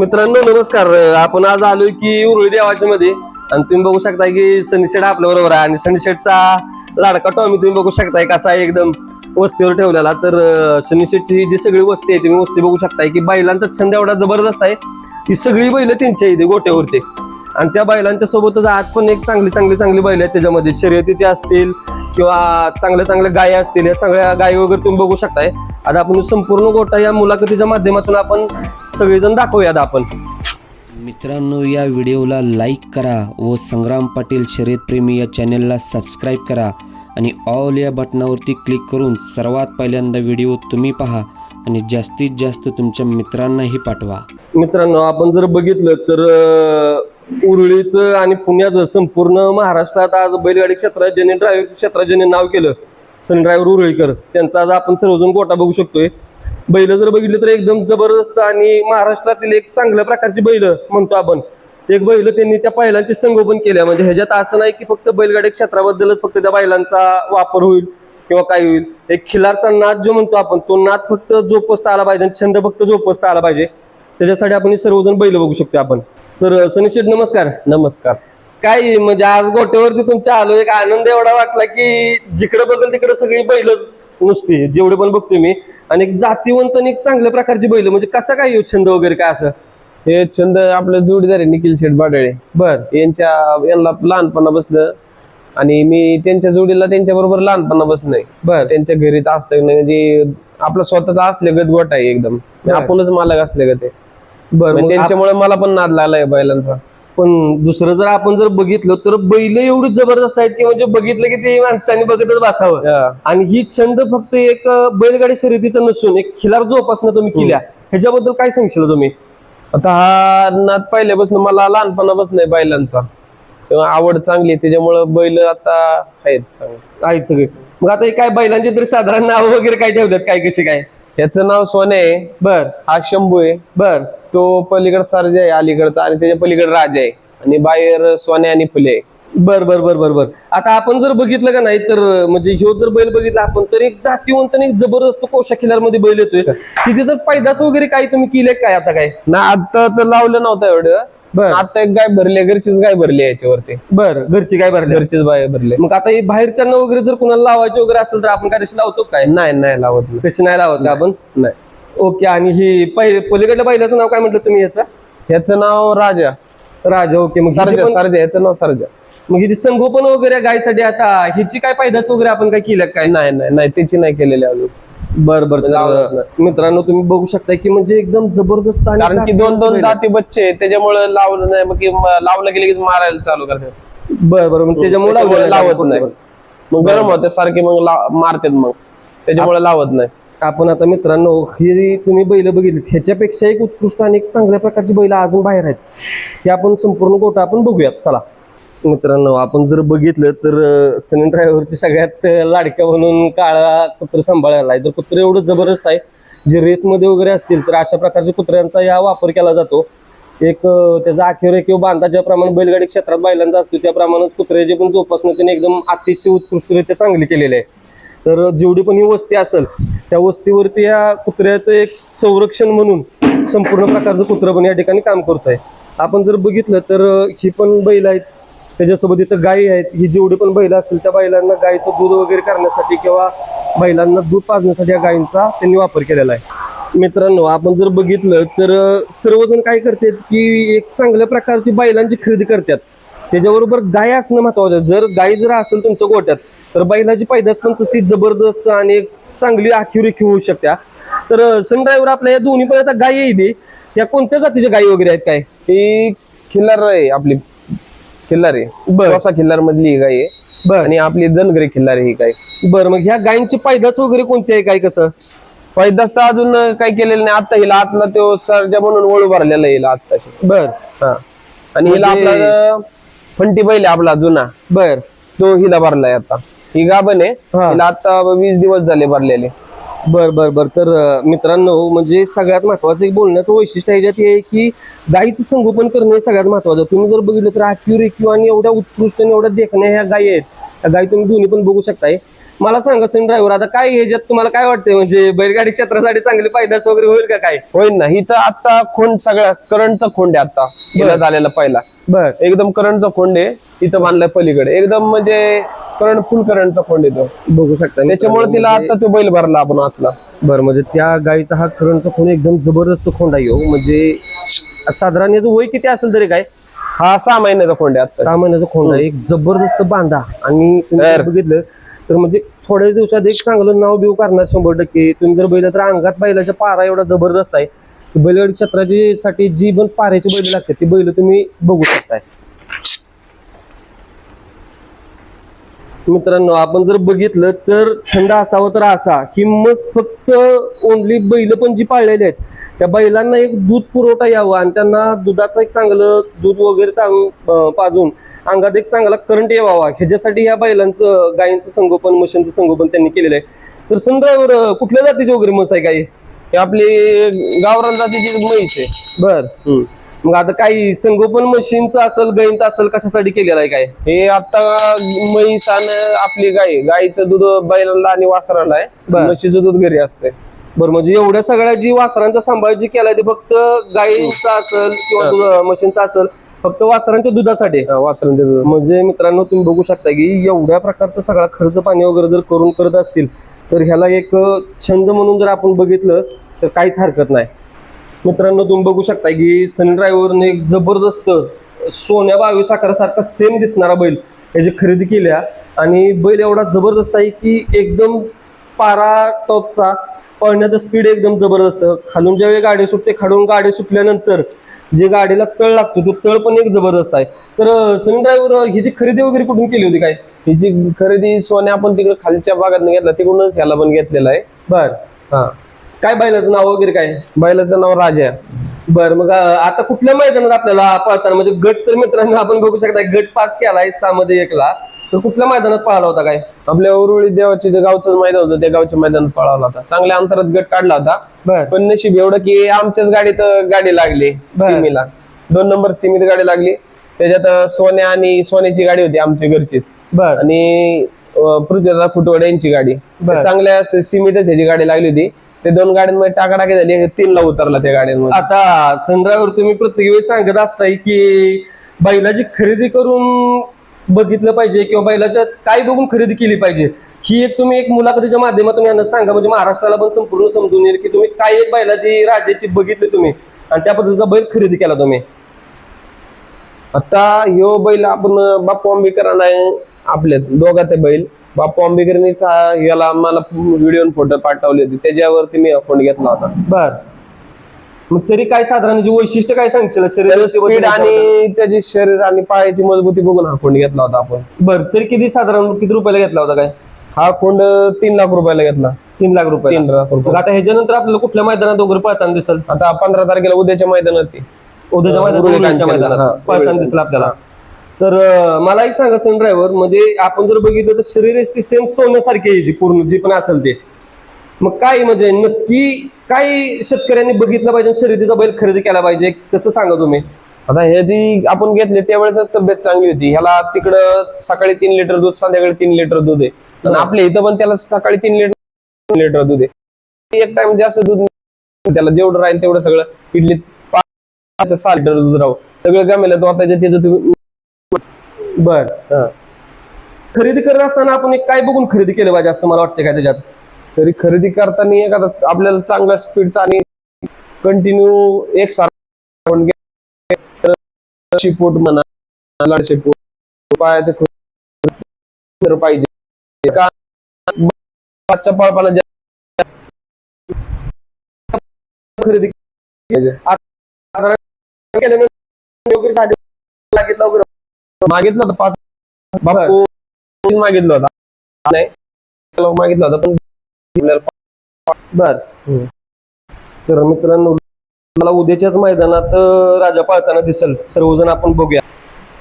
मित्रांनो नमस्कार. आपण आज आलोय की उरुळी देवाच्या मध्ये. आणि तुम्ही बघू शकता की सनीशेड आपल्या बरोबर आहे. आणि सनीशेडचा लाडका टॉमी तुम्ही बघू शकताय कसा एकदम वस्तीवर ठेवलेला. तर सनीशेडची ही जी सगळी वस्ती आहे तुम्ही वस्ती बघू शकताय की बैलांचा छंद एवढा जबरदस्त आहे की सगळी बैल त्यांच्या इथे गोट्यावरती. आणि त्या बैलांच्या सोबतच आज पण एक चांगली चांगली चांगली बैल आहेत. त्याच्यामध्ये शर्यतीचे असतील किंवा चांगल्या चांगल्या गाय असतील या सगळ्या गायी वगैरे तुम्ही बघू शकताय. आता आपण संपूर्ण गोटा या मुलाखतीच्या माध्यमातून आपण सगळेजण दाखवूयात आपण. मित्रांनो या व्हिडिओला लाईक करा व संग्राम पाटील शर्यतप्रेमी या चॅनलला सबस्क्राईब करा आणि ऑल या बटनावरती क्लिक करून सर्वात पहिल्यांदा व्हिडिओ तुम्ही पहा आणि जास्तीत जास्त तुमच्या मित्रांनाही पाठवा. मित्रांनो आपण जर बघितलं तर उरुळीचं आणि पुण्याचं संपूर्ण महाराष्ट्रात आज बैलगाडी क्षेत्रात ज्यांनी ड्रायव्हर क्षेत्रात ज्यांनी नाव केलं सन ड्रायव्हर उरुळीकर त्यांचा आज आपण सर्वजण गोटा बघू शकतोय. बैल जर बघितलं तर एकदम जबरदस्त आणि महाराष्ट्रातील एक चांगल्या प्रकारची बैल म्हणतो आपण. एक बैल त्यांनी त्या बैलांचे संगोपन केल्या. म्हणजे ह्याच्यात असं नाही की फक्त बैलगाडी क्षेत्राबद्दलच फक्त त्या बैलांचा वापर होईल किंवा काय होईल. एक खिलारचा नाद जो म्हणतो आपण तो नाद फक्त जोपासता आला पाहिजे आणि छंद फक्त जोपासता आला पाहिजे. त्याच्यासाठी आपण सर्वजण बैल बघू शकतो आपण. तर सनिशेठ नमस्कार. नमस्कार. काय म्हणजे आज गोट्यावरती तुमच्या आलो एक आनंद एवढा वाटला की जिकडे बघल तिकडे सगळी बैलच नुसती. जेवढे पण बघतोय मी आणि एक जातीवंत आणि एक चांगल्या प्रकारची बैल म्हणजे कसा काय ह्यो छंद वगैरे काय असं? हे छंद आपलं जोडीदार आहे निखिल शेठ बाडळे. बर. यांच्या यांना लहानपणापासून आणि मी त्यांच्या जोडीला त्यांच्या बरोबर लहानपणापासून आहे बर. त्यांच्या घरी असतं. म्हणजे आपला स्वतःचा असले गत गोट आहे एकदम. बर. आपणच मालक असले गत आहे. बर मग त्यांच्यामुळे मला पण नाद लागलाय बैलांचा. पण दुसरं जर आपण जर बघितलं तर बैल एवढी जबरदस्त आहेत की म्हणजे बघितलं की ते माणसाने बघतच बसावं. आणि ही छंद फक्त एक बैलगाडी शर्यतीचा नसून एक खिलार जोपासना तुम्ही केल्या. ह्याच्याबद्दल काय सांगशील तुम्ही? आता हा नाद पहिल्यापासून मला लहानपणापासून आहे बैलांचा. तेव्हा आवड चांगली आहे, त्याच्यामुळं बैल आता आहेत चांगले. आहेत सगळे. मग आता काय बैलांचे तरी साधारण नाव वगैरे काय ठेवल्यात? काय कसे काय? याचं नाव सोने आहे. बर. हा शंभू आहे. बर. तो पलीकडचा सर्जा आहे अलीकडचा आणि त्याच्या पलीकडे राजा आहे. आणि बाहेर सोने आणि फुले आहे. बर बर बर बर बर. आता आपण जर बघितलं का नाही तर म्हणजे ह्यो जर बैल बघितला आपण तर एक जातीवंत आणि एक जबरदस्त कोशा खिलारमध्ये बैल येतोय. तिचे जर पैदास वगैरे काय तुम्ही केले काय आता काय? ना आता तर लावलं नव्हतं एवढं. बर. आता एक गाय भरली घरचीच गाय भरली याच्यावरती. बर घरची काय भरले. घरचीच गाय भरली. मग आता हे बाहेरच्यांना वगैरे जर कुणाला लावायचे वगैरे असेल तर आपण काय तशी लावतो काय? नाही नाही लावत नाही. तशी नाही लावत का आपण? नाही. ओके आणि ही पहिले पलीकडल्या बैलाचं नाव काय म्हटलं तुम्ही याचं? ह्याचं नाव राजा. राजा ओके. मग हिची सरजा पण- सरजा ह्याचं नाव सरजा. मग हिची संगोपन वगैरे गायसाठी आता हिची काय पैदास वगैरे आपण काय केलं काय? नाही नाही नाही त्याची नाही केलेली अजून. बर बर. मित्रांनो तुम्ही बघू शकता की म्हणजे एकदम जबरदस्त आणि कारण की दोन दोन. दाती बच्चे आहेत, त्याच्यामुळे लावलं नाही मग की म- लावलं की लगेच मारायला चालू करतात. बर बर. मग त्याच्यामुळे लावत नाही. मग गरम होते सारखे मग ला- मारतात मग. त्याच्यामुळे लावत नाही. आपण आता मित्रांनो ही तुम्ही बैल बघितली ह्याच्यापेक्षा एक उत्कृष्ट आणि एक चांगल्या प्रकारची बैल अजून बाहेर आहेत. हे आपण संपूर्ण गोटा आपण बघूयात. चला. मित्रांनो आपण जर बघितलं तर सनी ड्रायव्हरची सगळ्यात लाडक्या म्हणून काळा कुत्र सांभाळायला आहे. तर कुत्र एवढं जबरदस्त आहे जे रेसमध्ये वगैरे असतील तर अशा प्रकारच्या कुत्र्यांचा या वापर केला जातो. एक त्याचा आखेर किंवा बांधा ज्याप्रमाणे बैलगाडी क्षेत्रात बैलांचा असतो त्याप्रमाणेच कुत्र्याचे पण जोपासना त्याने एकदम अतिशय उत्कृष्टरित्या चांगली केलेली आहे. तर जेवढी पण ही वस्ती असेल त्या वस्तीवरती या कुत्र्याचं एक संरक्षण म्हणून संपूर्ण प्रकारचं कुत्रं पण या ठिकाणी काम करत आहे आपण जर बघितलं तर ही पण बैल आहेत त्याच्यासोबत इथं गायी आहेत. ही जेवढी पण बैल असतील त्या बैलांना गायीचं दूध वगैरे करण्यासाठी किंवा बैलांना दूध पाजण्यासाठी या गायींचा त्यांनी वापर केलेला आहे. मित्रांनो आपण जर बघितलं तर सर्वजण काय करतात की एक चांगल्या प्रकारची बैलांची खरेदी करतात. त्याच्याबरोबर गाय असणं महत्वाचं आहे. जर गाय जर असेल तुमच्या गोट्यात तर बैलाची पैदास पण तशी जबरदस्त आणि एक चांगली आखीरेखी होऊ शकत्या तर सन ड्रायव्हर आपल्या या दोन्ही पण आता गायी येते या कोणत्या जातीच्या गायी वगैरे आहेत काय? ही खिल्लार आहे आपली. खिल्लार. आहे बर. वसा खिल्लार मधली ही गाय आहे. बर. आणि आपली धनगरी खिल्लार ही गाय. बरं मग ह्या गायींची पैदास वगैरे कोणती आहे काय कसं? पैदास तर अजून काही केलेलं नाही. आता हिला आतला तो सरजा म्हणून वळू भरलेला हिला आत्ताशी. बर. हा. आणि हिला म्हणजे- आपला फंटी बैल आपला जुना बर. तो हिला भरलाय आता. ही गाभण आहे. हिला आता वीस दिवस झाले भरलेले. बर बर बर. तर मित्रांनो म्हणजे सगळ्यात महत्वाचं एक बोलण्याचं वैशिष्ट्य ह्याच्यात हे आहे की गायीचं संगोपन करणे हे सगळ्यात महत्वाचं. तुम्ही जर बघितलं तर आक्यू रेक्यू आणि एवढ्या उत्कृष्ट आणि एवढ्या देखण्या ह्या गायी आहेत. त्या गायी तुम्ही दोन्ही पण बघू शकताय. मला सांगा सन ड्रायव्हर आता काय ह्याच्यात तुम्हाला काय वाटतंय? म्हणजे बैलगाडी क्षेत्रासाठी चांगली फायदाच वगैरे होईल का काय? होईल ना. इथं आता खोंड सगळ्या करंटचा खोंड आहे आता. हिला झालेला पहिला. बर. एकदम करंटचा खोंड आहे. इथं बांधलाय पलीकडे. एकदम म्हणजे करंट फुल करंटचा खोंड येतो बघू शकता त्याच्यामुळे तिला आता तो बैल भरला आपण आतला. बरं म्हणजे त्या गायीचा हा करंटचा खून एकदम जबरदस्त खोंड आहे हो. म्हणजे साधारण याचं वय किती असेल तरी काय? हा सहा महिन्याचा खोंड आहे आता. सहा महिन्याचा खोंड आहे. एक जबरदस्त बांधा. आणि तुम्ही तर. बघितलं तर म्हणजे थोड्या दिवसात एक चांगलं नाव बिव करणार शंभर टक्के. तुम्ही जर बैल तर अंगात बैलाच्या पारा एवढा जबरदस्त आहे. की बैलगाडी क्षेत्राची साठी जी पण पाऱ्याची बैल लागतात ती बैल तुम्ही बघू शकताय. मित्रांनो आपण जर बघितलं तर छंद असावा तर असा की मस्त फक्त ओनली बैल पण जी पाळलेली आहेत त्या बैलांना एक दूध पुरवठा यावा आणि त्यांना दुधाचं एक चांगलं दूध वगैरे पाजून अंगात एक चांगला करंट यावा ह्याच्यासाठी या बैलांचं गायींचं संगोपन मशीनचं संगोपन त्यांनी केलेलं आहे. तर सन ड्रायव्हर कुठल्या जातीची वगैरे मस्त आहे काही? ही आपली गावरान जातीची म्हैस आहे. बर. मग आता काही संगोपन मशीनचं असेल गायींचं असेल कशासाठी केलेलं आहे काय? हे आता म्हैस आणि आपली गाय गाईचं दूध बैलाला आणि वासराला आहे. म्हशीचं दूध घरी असते बरं म्हणजे एवढ्या सगळ्या जी वासरांचा सांभाळ जी केलाय ते फक्त गायींचा असेल किंवा म्हशींचा असेल फक्त वासरांच्या दुधासाठी? वासरांच्या दूध म्हणजे मित्रांनो तुम्ही बघू शकता की एवढ्या प्रकारचा सगळा खर्च पाणी वगैरे जर करून करत असतील तर ह्याला एक छंद म्हणून जर आपण बघितलं तर काहीच हरकत नाही. मित्रांनो तुम्ही बघू शकता की सन ड्रायव्हरने एक जबरदस्त सोन्या बावीस आकारासारखा सेम दिसणारा बैल याची खरेदी केल्या. आणि बैल एवढा जबरदस्त आहे की एकदम पारा टॉपचा पळण्याचा स्पीड एकदम जबरदस्त. खालून ज्यावेळी गाडी सुटते खालून गाडी सुटल्यानंतर जे गाडीला तळ लागतो तो तळ पण एक जबरदस्त आहे. तर सनी ड्रायव्हर ह्याची खरेदी वगैरे कुठून केली होती काय? ही जी खरेदी सोन्या आपण तिकडे खालच्या भागात घेतला तिकडूनच ह्याला पण घेतलेला आहे. बर. हा. काय बैलाचं नाव वगैरे काय? बैलाचं नाव राजा. बर मग आता कुठल्या मैदानात आपल्याला पळताना म्हणजे गट तर मित्रांनो आपण बघू शकता गट पास केलाय सहा मध्ये एकला. तर कुठल्या मैदानात पळाला होता काय? आपल्या उरुळी देवाचे जे गावचं मैदान होतं त्या गावच्या मैदानात पळावला होता. चांगल्या अंतरात गट काढला होता. पण नशीब एवढं की आमच्याच गाडीत गाडी लागली. सिमीला. दोन नंबर सिमीत गाडी लागली. त्याच्यात सोन्या आणि सोन्याची गाडी होती आमची घरचीच. बर. आणि अं, पृथ्वीदादा खुटवडे यांची गाडी. चांगल्या सीमितच ह्याची गाडी लागली होती. ते दोन गाड्यांमध्ये टाकाटाकी झाली तीन ला उतरला त्या गाड्यांमध्ये. आता सन ड्रायव्हर तुम्ही प्रत्येक वेळी सांगत असताय की बैलाची खरेदी करून बघितलं पाहिजे किंवा बैलाच्या काय बघून खरेदी केली पाहिजे. ही एक तुम्ही एक मुलाखतीच्या माध्यमातून यांना सांगा. म्हणजे महाराष्ट्राला पण संपूर्ण समजून येईल की तुम्ही काय एक बैलाची राजाची बघितली तुम्ही आणि त्या पद्धतीचा बैल खरेदी केला तुम्ही. आता ह्यो बैल आपण बापू आंबेकरांना आपले दोघा ते बैल. बापू आंबेकरांनीच हा- याला मला व्हिडिओ फोटो पाठवले होते. त्याच्यावरती मी फोन घेतला होता. बर. मग तरी काय साधारण जी वैशिष्ट्य काय सांगशील? त्याचं शरीराची स्पीड आणि त्याची शरीर आणि पायाची मजबूती बघून हा फोन घेतला होता आपण. बर तरी किती साधारण किती रुपयाला घेतला होता काय? हा खोंड तीन लाख रुपयाला घेतला. तीन लाख रुपये तीन लाख रुपये. आता ह्याच्यानंतर आपल्याला कुठल्या मैदानात वगैरे पळताना दिसल? आता पंधरा तारखेला उद्याच्या मैदानात उद्याच्या मैदानात हा, पळताना दिसलं आपल्याला. तर मला एक सांगा सन ड्रायव्हर म्हणजे आपण जर बघितलं तर शरीर सेम सोन्यासारखी जी पूर्ण जी पण असेल ते. मग काय म्हणजे नक्की काय शेतकऱ्यांनी बघितलं पाहिजे शर्यतीचा बैल खरेदी केला पाहिजे? कसं सांगा तुम्ही? आता हे जी आपण घेतली त्यावेळेस तब्येत चांगली होती. ह्याला तिकडं सकाळी तीन लिटर दूध संध्याकाळी तीन लिटर दूध आहे. आणि. आपल्या इथं पण त्याला सकाळी तीन लिटर लिटर दूध आहे. एक टाइम जास्त दूध. त्याला जेवढं राहील तेवढं सगळं इडलीत पाच सहा लिटर दूध राहू. सगळं काय तो आता त्याचं तुम्ही बर. खरेदी करत असताना आपण एक काय बघून खरेदी केलं पाहिजे असं मला वाटतं काय त्याच्यात? तरी खरेदी करताना एखादा आपल्याला चांगल्या स्पीडचा आणि कंटिन्यू एक सारखा शिपोट म्हणा लाड शिपोट पायाचे पाहिजे. आजच्या पळपाला खरेदी मागितलं होतं पाच मागितलं होता. नाही. मागितलं होतं पण बर. तर मित्रांनो मला उद्याच्याच मैदानात राजा पाळताना दिसल. सर्वजण आपण बघूया.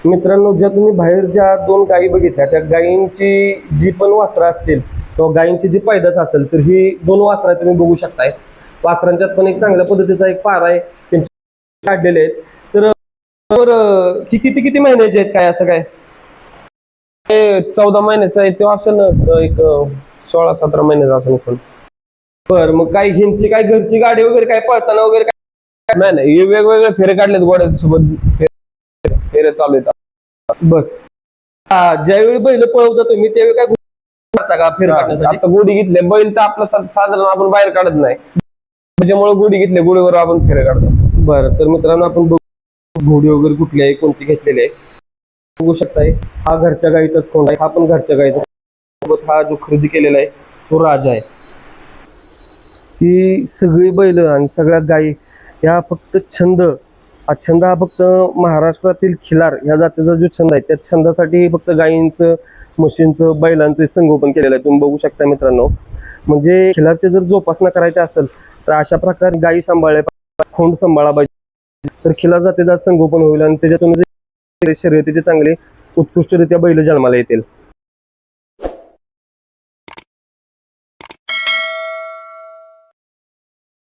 मित्रांनो ज्या तुम्ही बाहेर ज्या दोन गायी बघितल्या त्या गायींची जी पण वासरं असतील किंवा गायींची जी पैदास असेल तर ही दोन वासरं तुम्ही बघू शकताय. वासरांच्यात पण एक चांगल्या पद्धतीचा एक पारा आहे त्यांचे काढलेले आहेत. तर तर, ही किती किती महिन्याचे आहेत काय असं काय? चौदा महिन्याचा आहे तो असेल ना एक सोळा सतरा महिन्याचा असून पण. बर मग काय ह्यांची काय घरची गाडी वगैरे काय पळताना वगैरे काय? नाही नाही हे वेगवेगळे फेरे काढलेत गोड्या सोबत फेरे चालू आहेत. बर. हा, ज्यावेळी बैल पळवता तुम्ही त्यावेळी काय करता का फेर काढण्यासाठी? आता गुढी घेतले. बैल तर आपला साधारण आपण बाहेर काढत नाही. त्याच्यामुळे गुढी घेतले. गुढीवर आपण फेरे काढतो. बरं तर मित्रांनो आपण घोडी वगैरे कुठली आहे कोणती घेतलेली आहे. बघू शकताय. हा घरच्या गाईचाच कोंड आहे. हा पण घरच्या गाईचा हा जो खरेदी केलेला आहे तो राजा आहे. ही सगळी बैल आणि सगळ्या गायी ह्या फक्त छंद. हा छंद हा फक्त महाराष्ट्रातील खिलार ह्या जातीचा जो छंद आहे त्या छंदासाठी फक्त गायींचं म्हशींचं बैलांचं संगोपन केलेलं आहे. तुम्ही बघू शकता मित्रांनो. म्हणजे खिलारची जर जोपासना करायची असेल तर अशा प्रकारे गायी सांभाळल्या पाहिजे, खोंड सांभाळा पाहिजे. तर खिलार जातीचा संगोपन होईल आणि त्याच्यातून शर्यतीचे चांगले उत्कृष्टरित्या बैल जन्माला येतील.